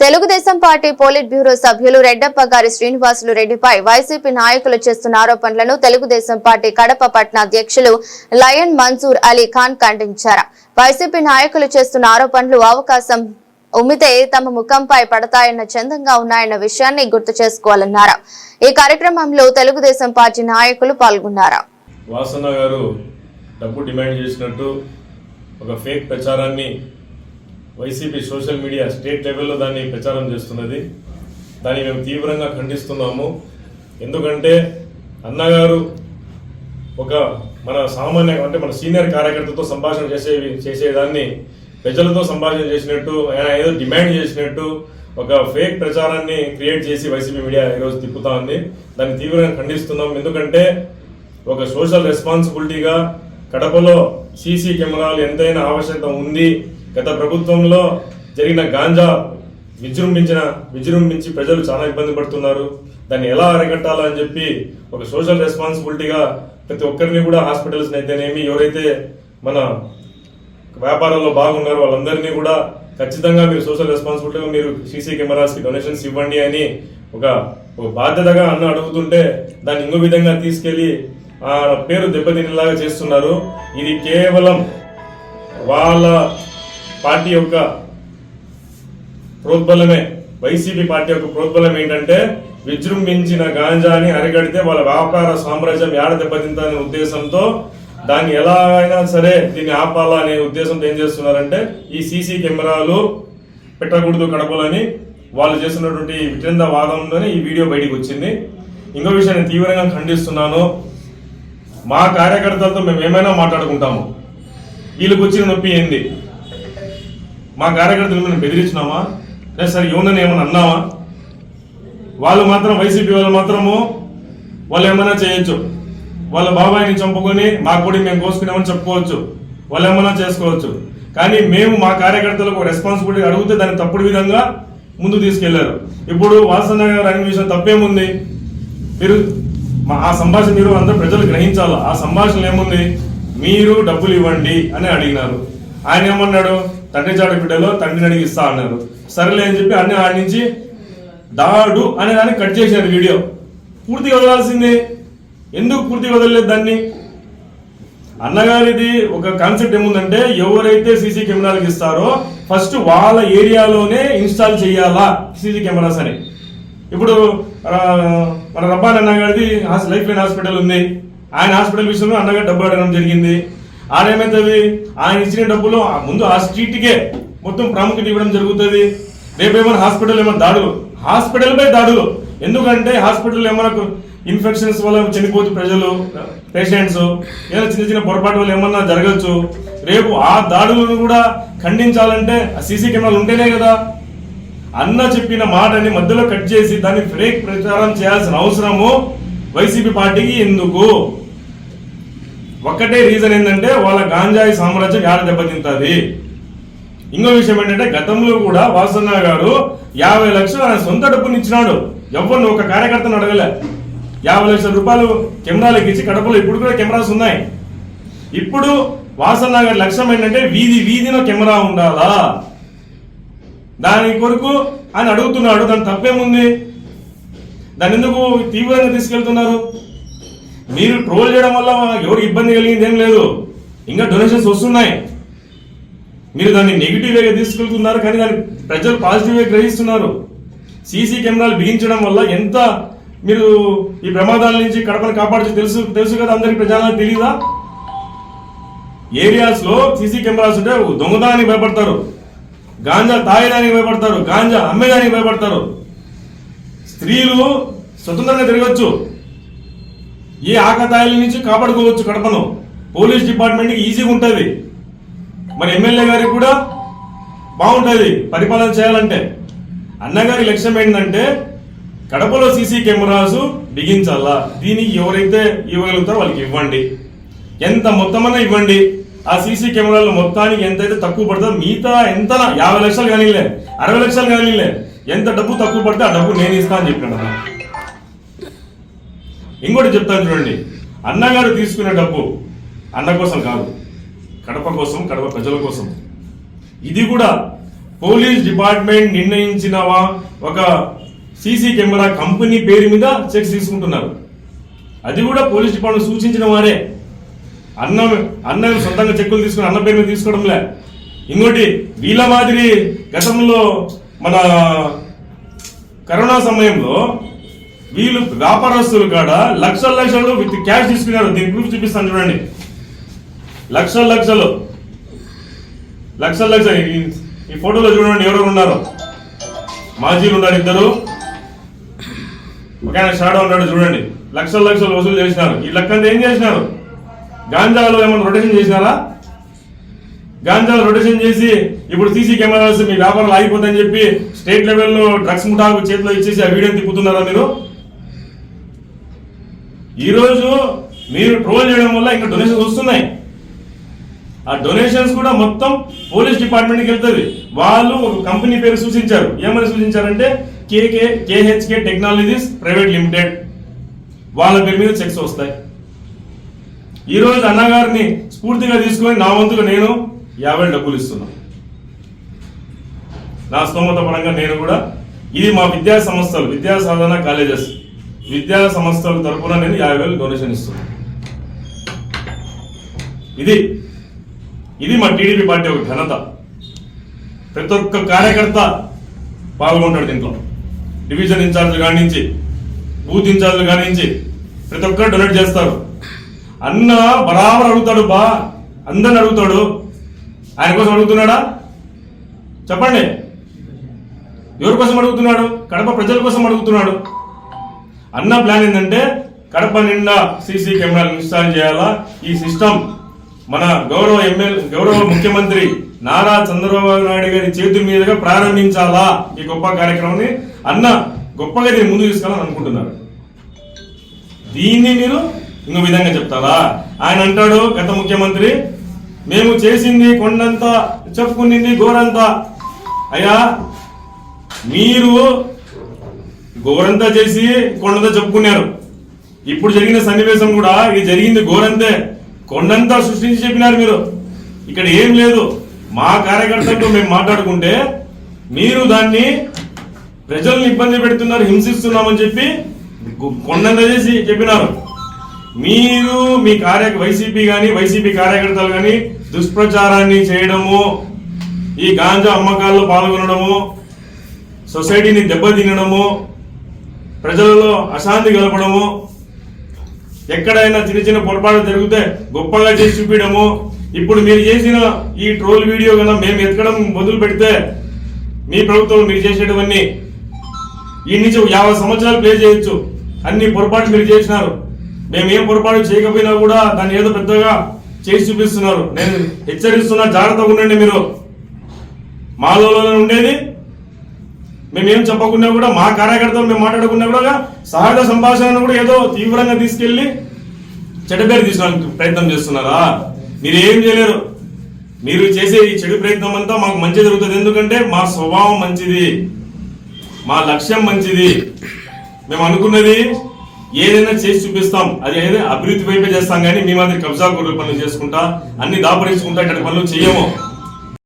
Telugu Desam party polit bureau సభ్యులు రెడ్డప్ప గారి శ్రీనివాసులు రెడ్డిపై వైసీపీ నాయకులు చేస్తున్న ఆరోపణలను తెలుగుదేశం పార్టీ కడప పట్న అధ్యక్షులు లయన్ మన్సూర్ అలీ ఖాన్ ఖండించారు. వైసీపీ నాయకులు చేస్తున్న ఆరోపణలు అవకాశం ఉమ్మితే తమ ముఖంపై పడతాయన్న చందంగా ఉన్నాయన్న విషయాన్ని గుర్తు చేసుకోవాలన్నారు. ఈ కార్యక్రమంలో తెలుగుదేశం పార్టీ నాయకులు పాల్గొన్నారు. గారు డబ్బు డిమాండ్ చేసినట్టు ఒక ఫేక్ ప్రచారాన్ని వైసీపీ సోషల్ మీడియా స్టేట్ లెవెల్లో దాన్ని ప్రచారం చేస్తున్నది. దాన్ని మేము తీవ్రంగా ఖండిస్తున్నాము. ఎందుకంటే అన్నగారు ఒక మన సామాన్య అంటే మన సీనియర్ కార్యకర్తతో సంభాషణ చేసే చేసేదాన్ని ప్రజలతో సంభాషణ చేసినట్టు ఆయన ఏదో డిమాండ్ చేసినట్టు ఒక ఫేక్ ప్రచారాన్ని క్రియేట్ చేసి వైసీపీ మీడియా ఈరోజు తిప్పుతా ఉంది. దాన్ని తీవ్రంగా ఖండిస్తున్నాం. ఎందుకంటే ఒక సోషల్ రెస్పాన్సిబిలిటీగా కడపలో సీసీ కెమెరాలు ఎంతైనా ఆవశ్యకత ఉంది. గత ప్రభుత్వంలో జరిగిన గాంజా విజృంభించిన విజృంభించి ప్రజలు చాలా ఇబ్బంది పడుతున్నారు. దాన్ని ఎలా అరికట్టాలా అని చెప్పి ఒక సోషల్ రెస్పాన్సిబిలిటీగా ప్రతి ఒక్కరిని కూడా హాస్పిటల్స్ని అయితేనేమి ఎవరైతే మన వ్యాపారంలో బాగున్నారో వాళ్ళందరినీ కూడా ఖచ్చితంగా మీరు సోషల్ రెస్పాన్సిబిలిటీగా మీరు సీసీ కెమెరాస్కి డొనేషన్స్ ఇవ్వండి అని ఒక ఒక బాధ్యతగా అన్న అడుగుతుంటే దాన్ని ఇంకో విధంగా తీసుకెళ్ళి ఆ పేరు దెబ్బతినేలాగా చేస్తున్నారు. ఇది కేవలం వాళ్ళ పార్టీ యొక్క ప్రోద్బలమే వైసీపీ పార్టీ యొక్క ప్రోద్బలం ఏంటంటే విజృంభించిన గాంజాని అరిగడితే వాళ్ళ వ్యాపార సామ్రాజ్యం ఏడ దెబ్బతిందనే ఉద్దేశంతో దాన్ని ఎలా అయినా సరే దీన్ని ఆపాలా అనే ఉద్దేశంతో ఏం చేస్తున్నారంటే ఈ సీసీ కెమెరాలు పెట్టకూడదు కడపలని వాళ్ళు చేస్తున్నటువంటి విటింద వాదంలోనే ఈ వీడియో బయటికి వచ్చింది. ఇంకో విషయం నేను తీవ్రంగా ఖండిస్తున్నాను. మా కార్యకర్తలతో మేము ఏమైనా మాట్లాడుకుంటాము. వీళ్ళకి వచ్చిన నొప్పి ఏంది? మా కార్యకర్తలు మేము బెదిరించినామా లేదు సార్ యువనని ఏమైనా అన్నావా? వాళ్ళు మాత్రం వైసీపీ వాళ్ళు మాత్రము వాళ్ళు ఏమైనా చేయొచ్చు. వాళ్ళ బాబాయిని చంపుకొని మా కూడా మేము కోసుకున్నామని చెప్పుకోవచ్చు. వాళ్ళు ఏమైనా చేసుకోవచ్చు. కానీ మేము మా కార్యకర్తలకు రెస్పాన్సిబిలిటీ అడిగితే దాన్ని తప్పుడు విధంగా ముందు తీసుకెళ్ళారు. ఇప్పుడు వాసన గారు అనే విషయం తప్పేముంది? మీరు మా ఆ సంభాషణ మీరు అందరూ ప్రజలు గ్రహించాలి? ఆ సంభాషణ ఏముంది? మీరు డబ్బులు ఇవ్వండి అని అడిగినారు. ఆయన ఏమన్నాడు? తండ్రి చాటు బిడ్డలో తండ్రిని అడిగి ఇస్తా అన్నారు. సరేలే అని చెప్పి అన్ని ఆడి నుంచి దాడు అనే దాన్ని కట్ చేసినారు వీడియో. పూర్తిగా వదలాల్సిందే. ఎందుకు పూర్తిగా వదలలేదు దాన్ని? అన్నగారిది ఒక కాన్సెప్ట్ ఏముందంటే ఎవరైతే సీసీ కెమెరాలకు ఇస్తారో ఫస్ట్ వాళ్ళ ఏరియాలోనే ఇన్స్టాల్ చేయాలా సీసీ కెమెరాస్ అని. ఇప్పుడు మన రబ్బాన్ అన్నగారిది లైఫ్ లైన్ హాస్పిటల్ ఉంది. ఆయన హాస్పిటల్ విషయంలో అన్నగారు డబ్బు అడగడం జరిగింది. ఆడేమైతుంది ఆయన ఇచ్చిన డబ్బులు ఆ ముందు ఆ స్ట్రీట్కే మొత్తం ప్రాముఖ్యత ఇవ్వడం జరుగుతుంది. రేపేమైనా హాస్పిటల్ ఏమైనా దాడులు? హాస్పిటల్ పై దాడులు. ఎందుకంటే హాస్పిటల్ ఏమైనా ఇన్ఫెక్షన్స్ వల్ల చనిపోవచ్చు ప్రజలు పేషెంట్స్ ఏదైనా చిన్న చిన్న పొరపాటు వల్ల ఏమన్నా జరగచ్చు. రేపు ఆ దాడులను కూడా ఖండించాలంటే ఆ సీసీ కెమెరాలు ఉంటేనే కదా. అన్న చెప్పిన మాటని మధ్యలో కట్ చేసి దాన్ని ఫేక్ ప్రచారం చేయాల్సిన అవసరము వైసీపీ పార్టీకి ఎందుకు? ఒక్కటే రీజన్ ఏంటంటే వాళ్ళ గాంజాయి సామ్రాజ్యం యాడ దెబ్బతింటుంది? ఇంకో విషయం ఏంటంటే గతంలో కూడా వాసన్న గారు యాభై లక్షలు ఆయన సొంత డబ్బుని ఇచ్చినాడు. ఎవరిని ఒక కార్యకర్తను అడగలే. యాభై లక్షల రూపాయలు కెమెరాలకు ఇచ్చి కడపలో ఇప్పుడు కూడా కెమెరాస్ ఉన్నాయి. ఇప్పుడు వాసన్న గారి లక్ష్యం ఏంటంటే వీధి వీధిలో కెమెరా ఉండాలా? దాని కొరకు ఆయన అడుగుతున్నాడు దాని తప్పేముంది? దాన్ని ఎందుకు తీవ్రంగా తీసుకెళ్తున్నారు? మీరు ట్రోల్ చేయడం వల్ల ఎవరికి ఇబ్బంది కలిగింది ఏం లేదు. ఇంకా డొనేషన్స్ వస్తున్నాయి. మీరు దాన్ని నెగిటివ్ వేగా తీసుకెళ్తున్నారు కానీ దాన్ని ప్రజలు పాజిటివ్ వే గ్రహిస్తున్నారు. సీసీ కెమెరాలు బిగించడం వల్ల ఎంత మీరు ఈ ప్రమాదాల నుంచి కడపను కాపాడచ్చు తెలుసు తెలుసు కదా అందరికి ప్రజలకు తెలియదా ఏరియాస్లో సీసీ కెమెరాస్ ఉంటే దొంగదానికి భయపడతారు. గాంజా తాగేదానికి భయపడతారు. గాంజా అమ్మేదానికి భయపడతారు. స్త్రీలు స్వతంత్రంగా తిరగచ్చు. ఏ ఆకతాయిల నుంచి కాపాడుకోవచ్చు కడపను? పోలీస్ డిపార్ట్మెంట్కి ఈజీగా ఉంటుంది. మరి ఎమ్మెల్యే గారికి కూడా బాగుంటుంది పరిపాలన చేయాలంటే. అన్నగారి లక్ష్యం ఏంటంటే కడపలో సీసీ కెమెరాస్ బిగించాలా? దీనికి ఎవరైతే ఇవ్వగలుగుతారో వాళ్ళకి ఇవ్వండి. ఎంత మొత్తమన్నా ఇవ్వండి. ఆ సీసీ కెమెరాలు మొత్తానికి ఎంతైతే తక్కువ పడుతుందో మిగతా ఎంత యాభై లక్షలు కానీలే అరవై లక్షలు కానీలే. ఎంత డబ్బు తక్కువ పడితే ఆ డబ్బు నేను ఇస్తా అని చెప్పాను ఇంకోటి చెప్తాను చూడండి. అన్నగారు తీసుకునే డబ్బు అన్న కోసం కాదు కడప కోసం కడప ప్రజల కోసం. ఇది కూడా పోలీస్ డిపార్ట్మెంట్ నిర్ణయించినవా? ఒక సీసీ కెమెరా కంపెనీ పేరు మీద చెక్స్ తీసుకుంటున్నారు. అది కూడా పోలీస్ డిపార్ట్మెంట్ సూచించిన వారే. అన్న అన్న సొంతంగా చెక్కులు తీసుకుని అన్న పేరు మీద తీసుకోవడంలే. ఇంకోటి వీళ్ళ మాదిరి గతంలో మన కరోనా సమయంలో వీళ్ళు వ్యాపారస్తులు కాడ? లక్షల లక్షలు విత్ క్యాష్ తీసుకున్నారు. దీని ప్రూఫ్ చూపిస్తాను చూడండి. లక్షల లక్షలు. లక్షల లక్షలు. ఈ- ఈ ఫోటోలో చూడండి ఎవరు ఉన్నారు. మాజీలు ఉన్నారు ఇద్దరు. ఒక ఆయన షాడో ఉన్నాడు చూడండి. లక్షల లక్షలు వసూలు చేసినారు. ఈ లెక్కంతా ఏం చేసినారు? గాంజాలో ఏమైనా రొటేషన్ చేసినారా? గాంజాలు రొటేషన్ చేసి ఇప్పుడు సీసీ కెమెరాస్ మీ వ్యాపారాలు ఆగిపోతాయని చెప్పి స్టేట్ లెవెల్లో డ్రగ్స్ ముఠాకు చేతిలో ఇచ్చేసి ఆ వీడియోని తిప్పుతున్నారా మీరు? ఈరోజు మీరు ట్రోల్ చేయడం వల్ల ఇంకా డొనేషన్స్ వస్తున్నాయి. ఆ డొనేషన్స్ కూడా మొత్తం పోలీస్ డిపార్ట్మెంట్కి వెళ్తుంది. వాళ్ళు ఒక కంపెనీ పేరు సూచించారు. ఏమని సూచించారంటే KK KHK Technologies Private Limited. వాళ్ళ పేరు మీద చెక్స్ వస్తాయి. ఈ రోజు అన్నగారిని స్ఫూర్తిగా తీసుకొని నా వంతుగా నేను యాభై డబ్బులు ఇస్తున్నాను. నా స్తోమత పరంగా నేను కూడా ఇది మా విద్యా సంస్థలు విద్యా సాధన కాలేజెస్. విద్యా సంస్థల తరపున నేను యాభై వేలు డొనేషన్ ఇస్తున్నాను ఇది ఇది మా టీడీపీ పార్టీ ఒక ఘనత. ప్రతి ఒక్క కార్యకర్త పాల్గొంటాడు దీంట్లో. డివిజన్ ఇన్ఛార్జ్ కానించి బూత్ ఇన్ఛార్జ్ కానించి ప్రతి ఒక్కరు డొనేట్ చేస్తారు. అన్న బరాబర్ అడుగుతాడు బా అందరిని అడుగుతాడు. ఆయన కోసం అడుగుతున్నాడా? చెప్పండి. ఎవరి కోసం అడుగుతున్నాడు? కడప ప్రజల కోసం అడుగుతున్నాడు. అన్న ప్లాన్ ఏంటంటే కడప నిండా సీసీ కెమెరాలు ఇన్స్టాల్ చేయాలా? ఈ సిస్టమ్ మన గౌరవ ఎమ్మెల్యే గౌరవ ముఖ్యమంత్రి నారా చంద్రబాబు నాయుడు గారి చేతుల మీదుగా ప్రారంభించాలా ఈ గొప్ప కార్యక్రమాన్ని? అన్న గొప్పగా నేను ముందు తీసుకెళ్ళాలని అనుకుంటున్నారు. దీన్ని మీరు ఇంకో విధంగా చెప్తారా ఆయన అంటాడు గత ముఖ్యమంత్రి మేము చేసింది కొండంత చెప్పుకునింది గోరంతా అయ్యా మీరు గోరంతా చేసి కొండంతా చెప్పుకున్నారు. ఇప్పుడు జరిగిన సన్నివేశం కూడా ఇది జరిగింది గోరంతే. కొండంతా సృష్టించి చెప్పినారు మీరు. ఇక్కడ ఏం లేదు. మా కార్యకర్తలతో మేము మాట్లాడుకుంటే మీరు దాన్ని ప్రజల్ని ఇబ్బంది పెడుతున్నారు హింసిస్తున్నామని చెప్పి కొండంతా కొండంత చేసి చెప్పినారు. మీరు మీ కార్య వైసీపీ కానీ వైసీపీ కార్యకర్తలు కానీ దుష్ప్రచారాన్ని చేయడము ఈ గాంజా అమ్మకాల్లో పాల్గొనడము సొసైటీని దెబ్బతినడము ప్రజలలో అశాంతి కలపడము ఎక్కడైనా చిన్న చిన్న పొరపాటు జరిగితే గొప్పగా చేసి చూపించడము. ఇప్పుడు మీరు చేసిన ఈ ట్రోల్ వీడియో కన్నా మేము ఎతకడం మొదలు పెడితే మీ ప్రభుత్వం మీరు చేసేటవన్నీ ఈ నుంచి యాభై సంవత్సరాలు ప్లే చేయొచ్చు. అన్ని పొరపాటు మీరు చేసినారు. మేము ఏం పొరపాటు చేయకపోయినా కూడా దాన్ని ఏదో పెద్దగా చేసి చూపిస్తున్నారు. నేను హెచ్చరిస్తున్నా జాగ్రత్తగా ఉండండి మీరు. మాలో ఉండేది మేమేం చెప్పకుండా కూడా మా కార్యకర్తలు మేము మాట్లాడకుండా కూడా సహజ సంభాషణను కూడా ఏదో తీవ్రంగా తీసుకెళ్ళి చెడు పేరు తీసుకోవడానికి ప్రయత్నం చేస్తున్నారా? మీరు ఏం చేయలేరు. మీరు చేసే ఈ చెడు ప్రయత్నం అంతా మాకు మంచి జరుగుతుంది. ఎందుకంటే మా స్వభావం మంచిది. మా లక్ష్యం మంచిది. మేము అనుకున్నది ఏదైనా చేసి చూపిస్తాం. అది ఏదైనా అభివృద్ధి వైపే చేస్తాం. కానీ మీ మాదిరి కబ్జా కొడుకు పనులు చేసుకుంటా అన్ని దాపరించుకుంటా ఇక్కడ పనులు చేయము.